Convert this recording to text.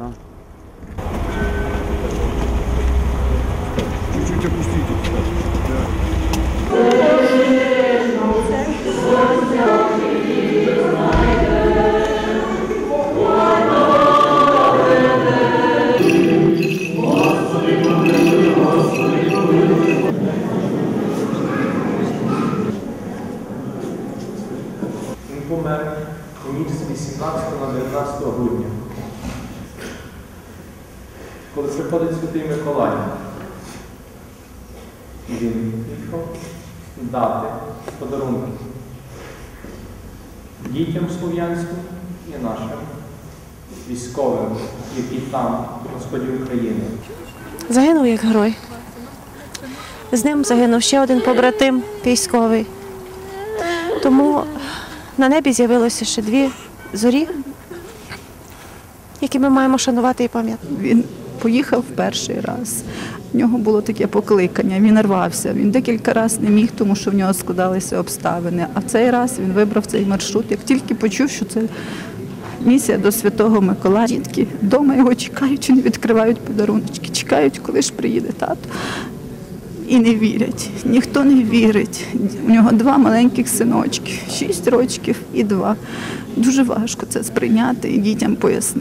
А. Чуть-чуть опустите. Він помер у ніч з 18 на 19 грудня. Коли приходить Святий Миколай, він приїхав дати подарунки дітям слов'янським і нашим військовим, які там, на сході України. Загинув як герой. З ним загинув ще один побратим військовий. Тому на небі з'явилося ще дві зорі, які ми маємо шанувати і пам'ятати. Він поїхав перший раз. В нього було таке покликання, він рвався. Він декілька разів не міг, тому що в нього складалися обставини. А цей раз він вибрав цей маршрут, як тільки почув, що це місія до Святого Миколая. Дітки вдома його чекають, не відкривають подарунки, чекають, коли ж приїде тато. І не вірять. Ніхто не вірить. У нього два маленьких синочки, шість рочків і два. Дуже важко це сприйняти і дітям пояснити.